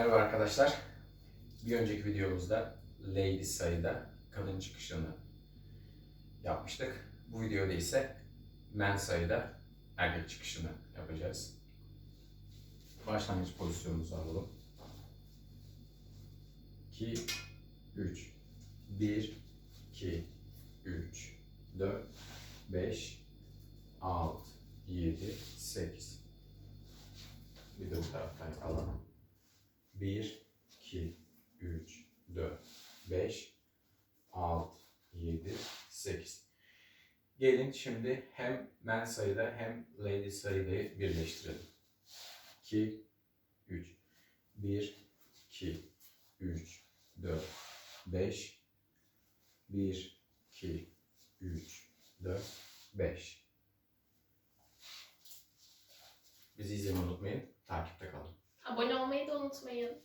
Merhaba arkadaşlar. Bir önceki videomuzda Lady sayıda kadın çıkışını yapmıştık. Bu videoda ise men sayıda erkek çıkışını yapacağız. Başlangıç pozisyonumuzu alalım. 2 3 1 2 3 4 5 6 7 8 Bir de bu taraftan alalım. 1, 2, 3, 4, 5, 6, 7, 8. Gelin şimdi hem men sayıda hem lady sayıdayı birleştirelim. 2, 3, 1, 2, 3, 4, 5, 1, 2, 3, 4, 5. Bizi izlemeyi unutmayın. Takipte kalın. Abone olmayı da unutmayın.